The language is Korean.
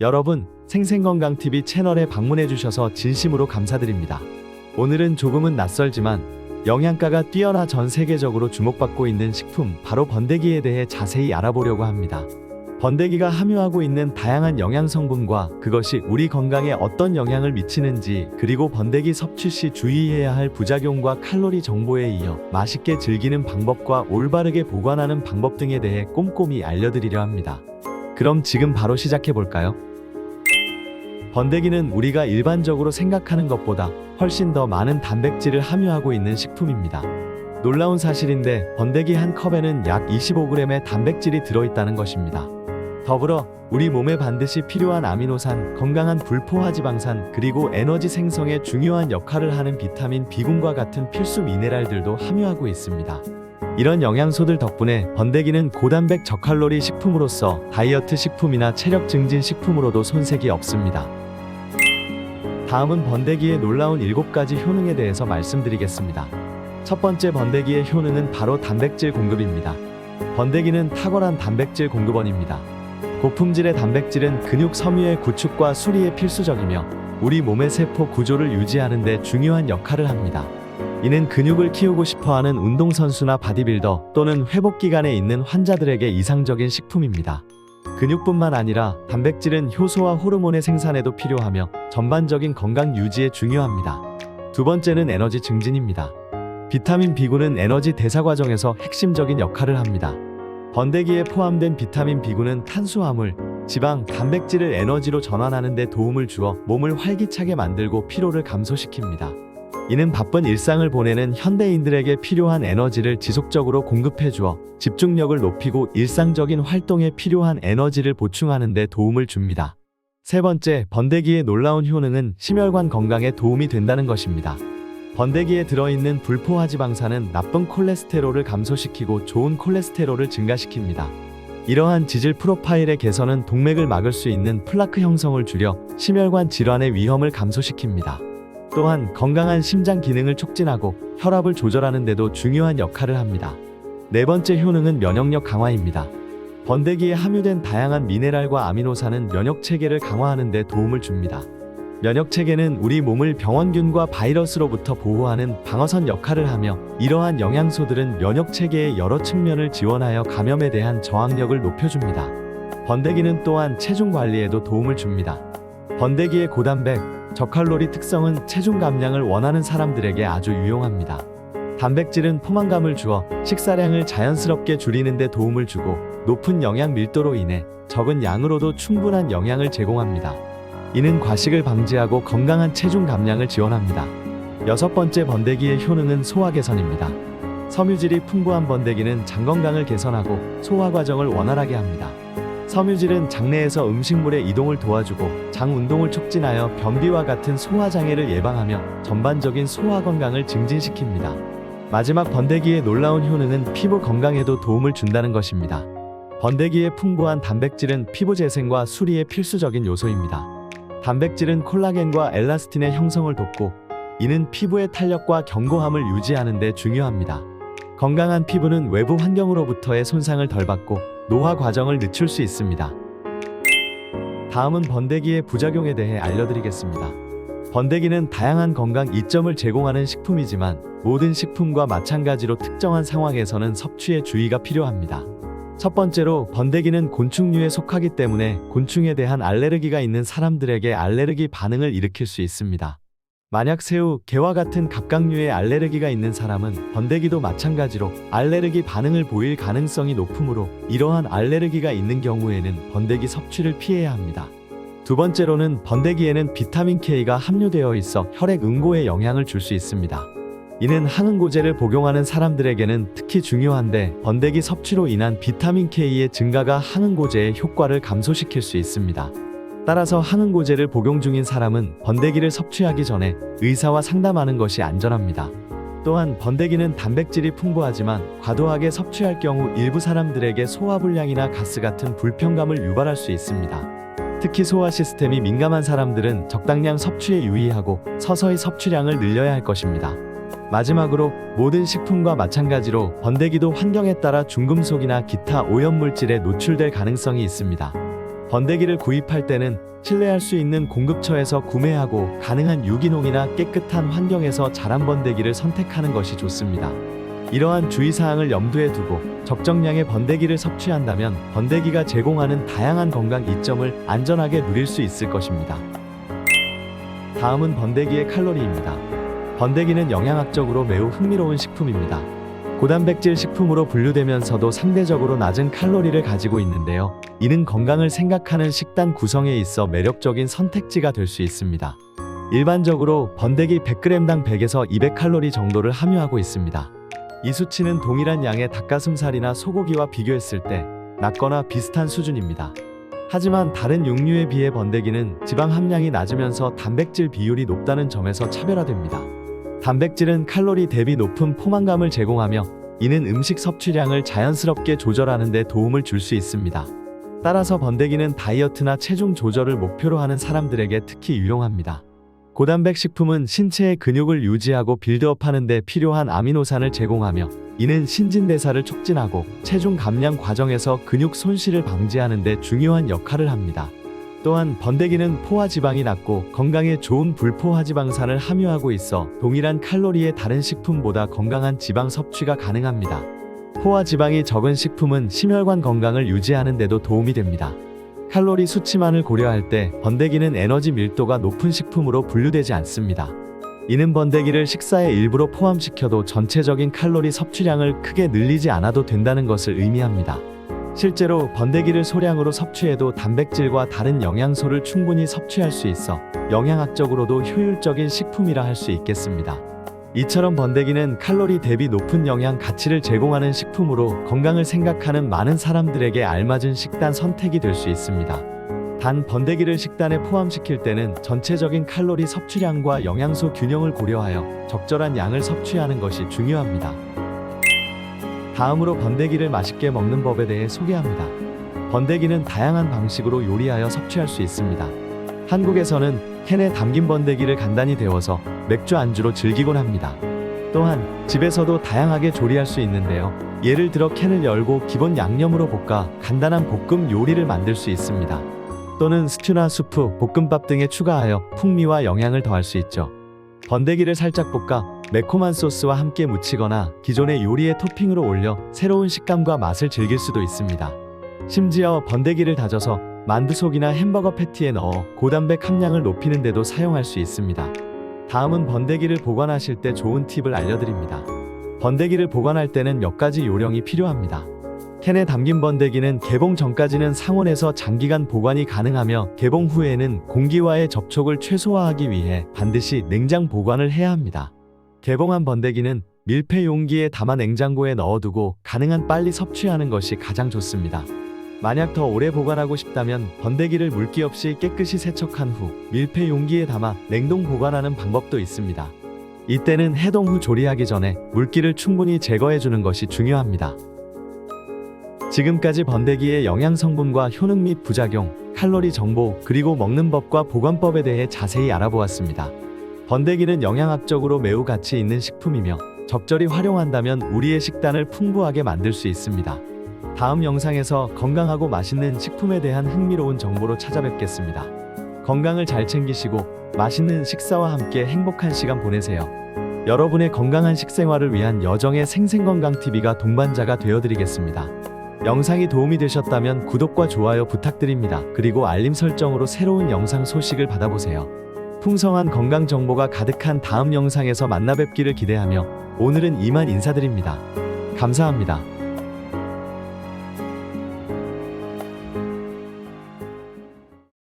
여러분, 생생건강TV 채널에 방문해주셔서 진심으로 감사드립니다. 오늘은 조금은 낯설지만 영양가가 뛰어나 전 세계적으로 주목받고 있는 식품, 바로 번데기에 대해 자세히 알아보려고 합니다. 번데기가 함유하고 있는 다양한 영양 성분과 그것이 우리 건강에 어떤 영향을 미치는지, 그리고 번데기 섭취 시 주의해야 할 부작용과 칼로리 정보에 이어 맛있게 즐기는 방법과 올바르게 보관하는 방법 등에 대해 꼼꼼히 알려드리려 합니다. 그럼 지금 바로 시작해 볼까요? 번데기는 우리가 일반적으로 생각하는 것보다 훨씬 더 많은 단백질을 함유하고 있는 식품입니다. 놀라운 사실인데 번데기 한 컵에는 약 25g의 단백질이 들어있다는 것입니다. 더불어 우리 몸에 반드시 필요한 아미노산, 건강한 불포화지방산, 그리고 에너지 생성에 중요한 역할을 하는 비타민 B군과 같은 필수 미네랄들도 함유하고 있습니다. 이런 영양소들 덕분에 번데기는 고단백 저칼로리 식품으로서 다이어트 식품이나 체력 증진 식품으로도 손색이 없습니다. 다음은 번데기의 놀라운 7가지 효능에 대해서 말씀드리겠습니다. 첫 번째 번데기의 효능은 바로 단백질 공급입니다. 번데기는 탁월한 단백질 공급원입니다. 고품질의 단백질은 근육 섬유의 구축과 수리에 필수적이며 우리 몸의 세포 구조를 유지하는 데 중요한 역할을 합니다. 이는 근육을 키우고 싶어하는 운동선수나 바디빌더 또는 회복 기간에 있는 환자들에게 이상적인 식품입니다. 근육뿐만 아니라 단백질은 효소와 호르몬의 생산에도 필요하며 전반적인 건강 유지에 중요합니다. 두 번째는 에너지 증진입니다. 비타민 B군은 에너지 대사 과정에서 핵심적인 역할을 합니다. 번데기에 포함된 비타민 B군은 탄수화물, 지방, 단백질을 에너지로 전환하는 데 도움을 주어 몸을 활기차게 만들고 피로를 감소시킵니다. 이는 바쁜 일상을 보내는 현대인들에게 필요한 에너지를 지속적으로 공급해 주어 집중력을 높이고 일상적인 활동에 필요한 에너지를 보충하는 데 도움을 줍니다. 세 번째, 번데기의 놀라운 효능은 심혈관 건강에 도움이 된다는 것입니다. 번데기에 들어있는 불포화 지방산은 나쁜 콜레스테롤을 감소시키고 좋은 콜레스테롤을 증가시킵니다. 이러한 지질 프로파일의 개선은 동맥을 막을 수 있는 플라크 형성을 줄여 심혈관 질환의 위험을 감소시킵니다. 또한 건강한 심장 기능을 촉진하고 혈압을 조절하는 데도 중요한 역할을 합니다. 네 번째 효능은 면역력 강화입니다. 번데기에 함유된 다양한 미네랄과 아미노산은 면역 체계를 강화하는 데 도움을 줍니다. 면역 체계는 우리 몸을 병원균과 바이러스로부터 보호하는 방어선 역할을 하며 이러한 영양소들은 면역 체계의 여러 측면을 지원하여 감염에 대한 저항력을 높여줍니다. 번데기는 또한 체중 관리에도 도움을 줍니다. 번데기의 고단백, 저칼로리 특성은 체중 감량을 원하는 사람들에게 아주 유용합니다. 단백질은 포만감을 주어 식사량을 자연스럽게 줄이는 데 도움을 주고 높은 영양 밀도로 인해 적은 양으로도 충분한 영양을 제공합니다. 이는 과식을 방지하고 건강한 체중 감량을 지원합니다. 여섯 번째 번데기의 효능은 소화 개선입니다. 섬유질이 풍부한 번데기는 장 건강을 개선하고 소화 과정을 원활하게 합니다. 섬유질은 장내에서 음식물의 이동을 도와주고 장 운동을 촉진하여 변비와 같은 소화 장애를 예방하며 전반적인 소화 건강을 증진시킵니다. 마지막 번데기의 놀라운 효능은 피부 건강에도 도움을 준다는 것입니다. 번데기의 풍부한 단백질은 피부 재생과 수리의 필수적인 요소입니다. 단백질은 콜라겐과 엘라스틴의 형성을 돕고 이는 피부의 탄력과 견고함을 유지하는 데 중요합니다. 건강한 피부는 외부 환경으로부터의 손상을 덜 받고 노화 과정을 늦출 수 있습니다. 다음은 번데기의 부작용에 대해 알려드리겠습니다. 번데기는 다양한 건강 이점을 제공하는 식품이지만 모든 식품과 마찬가지로 특정한 상황에서는 섭취에 주의가 필요합니다. 첫 번째로 번데기는 곤충류에 속하기 때문에 곤충에 대한 알레르기가 있는 사람들에게 알레르기 반응을 일으킬 수 있습니다. 만약 새우, 게와 같은 갑각류에 알레르기가 있는 사람은 번데기도 마찬가지로 알레르기 반응을 보일 가능성이 높으므로 이러한 알레르기가 있는 경우에는 번데기 섭취를 피해야 합니다. 두 번째로는 번데기에는 비타민 K가 함유되어 있어 혈액 응고에 영향을 줄 수 있습니다. 이는 항응고제를 복용하는 사람들에게는 특히 중요한데 번데기 섭취로 인한 비타민 K의 증가가 항응고제의 효과를 감소시킬 수 있습니다. 따라서 항응고제를 복용 중인 사람은 번데기를 섭취하기 전에 의사와 상담하는 것이 안전합니다. 또한 번데기는 단백질이 풍부하지만 과도하게 섭취할 경우 일부 사람들에게 소화불량이나 가스 같은 불편감을 유발할 수 있습니다. 특히 소화 시스템이 민감한 사람들은 적당량 섭취에 유의하고 서서히 섭취량을 늘려야 할 것입니다. 마지막으로 모든 식품과 마찬가지로 번데기도 환경에 따라 중금속이나 기타 오염물질에 노출될 가능성이 있습니다. 번데기를 구입할 때는 신뢰할 수 있는 공급처에서 구매하고 가능한 유기농이나 깨끗한 환경에서 자란 번데기를 선택하는 것이 좋습니다. 이러한 주의사항을 염두에 두고 적정량의 번데기를 섭취한다면 번데기가 제공하는 다양한 건강 이점을 안전하게 누릴 수 있을 것입니다. 다음은 번데기의 칼로리입니다. 번데기는 영양학적으로 매우 흥미로운 식품입니다. 고단백질 식품으로 분류되면서도 상대적으로 낮은 칼로리를 가지고 있는데요. 이는 건강을 생각하는 식단 구성에 있어 매력적인 선택지가 될 수 있습니다. 일반적으로 번데기 100g당 100에서 200칼로리 정도를 함유하고 있습니다. 이 수치는 동일한 양의 닭가슴살이나 소고기와 비교했을 때 낮거나 비슷한 수준입니다. 하지만 다른 육류에 비해 번데기는 지방 함량이 낮으면서 단백질 비율이 높다는 점에서 차별화됩니다. 단백질은 칼로리 대비 높은 포만감을 제공하며 이는 음식 섭취량을 자연스럽게 조절하는 데 도움을 줄 수 있습니다. 따라서 번데기는 다이어트나 체중 조절을 목표로 하는 사람들에게 특히 유용합니다. 고단백 식품은 신체의 근육을 유지하고 빌드업하는 데 필요한 아미노산을 제공하며 이는 신진대사를 촉진하고 체중 감량 과정에서 근육 손실을 방지하는 데 중요한 역할을 합니다. 또한 번데기는 포화 지방이 낮고 건강에 좋은 불포화 지방산을 함유하고 있어 동일한 칼로리의 다른 식품보다 건강한 지방 섭취가 가능합니다. 포화 지방이 적은 식품은 심혈관 건강을 유지하는 데도 도움이 됩니다. 칼로리 수치만을 고려할 때 번데기는 에너지 밀도가 높은 식품으로 분류되지 않습니다. 이는 번데기를 식사의 일부로 포함시켜도 전체적인 칼로리 섭취량을 크게 늘리지 않아도 된다는 것을 의미합니다. 실제로 번데기를 소량으로 섭취해도 단백질과 다른 영양소를 충분히 섭취할 수 있어 영양학적으로도 효율적인 식품이라 할 수 있겠습니다. 이처럼 번데기는 칼로리 대비 높은 영양 가치를 제공하는 식품으로 건강을 생각하는 많은 사람들에게 알맞은 식단 선택이 될 수 있습니다. 단 번데기를 식단에 포함시킬 때는 전체적인 칼로리 섭취량과 영양소 균형을 고려하여 적절한 양을 섭취하는 것이 중요합니다. 다음으로 번데기를 맛있게 먹는 법에 대해 소개합니다. 번데기는 다양한 방식으로 요리하여 섭취할 수 있습니다. 한국에서는 캔에 담긴 번데기를 간단히 데워서 맥주 안주로 즐기곤 합니다. 또한 집에서도 다양하게 조리할 수 있는데요. 예를 들어 캔을 열고 기본 양념으로 볶아 간단한 볶음 요리를 만들 수 있습니다. 또는 스튜나 수프, 볶음밥 등에 추가하여 풍미와 영양을 더할 수 있죠. 번데기를 살짝 볶아 매콤한 소스와 함께 무치거나 기존의 요리에 토핑으로 올려 새로운 식감과 맛을 즐길 수도 있습니다. 심지어 번데기를 다져서 만두 속이나 햄버거 패티에 넣어 고단백 함량을 높이는 데도 사용할 수 있습니다. 다음은 번데기를 보관하실 때 좋은 팁을 알려드립니다. 번데기를 보관할 때는 몇 가지 요령이 필요합니다. 캔에 담긴 번데기는 개봉 전까지는 상온에서 장기간 보관이 가능하며 개봉 후에는 공기와의 접촉을 최소화하기 위해 반드시 냉장 보관을 해야 합니다. 개봉한 번데기는 밀폐 용기에 담아 냉장고에 넣어두고 가능한 빨리 섭취하는 것이 가장 좋습니다. 만약 더 오래 보관하고 싶다면 번데기를 물기 없이 깨끗이 세척한 후 밀폐 용기에 담아 냉동 보관하는 방법도 있습니다. 이때는 해동 후 조리하기 전에 물기를 충분히 제거해 주는 것이 중요합니다. 지금까지 번데기의 영양 성분과 효능 및 부작용, 칼로리 정보, 그리고 먹는 법과 보관법에 대해 자세히 알아보았습니다. 번데기는 영양학적으로 매우 가치 있는 식품이며 적절히 활용한다면 우리의 식단을 풍부하게 만들 수 있습니다. 다음 영상에서 건강하고 맛있는 식품에 대한 흥미로운 정보로 찾아뵙겠습니다. 건강을 잘 챙기시고 맛있는 식사와 함께 행복한 시간 보내세요. 여러분의 건강한 식생활을 위한 여정의 생생건강TV가 동반자가 되어드리겠습니다. 영상이 도움이 되셨다면 구독과 좋아요 부탁드립니다. 그리고 알림 설정으로 새로운 영상 소식을 받아보세요. 풍성한 건강 정보가 가득한 다음 영상에서 만나 뵙기를 기대하며 오늘은 이만 인사드립니다. 감사합니다.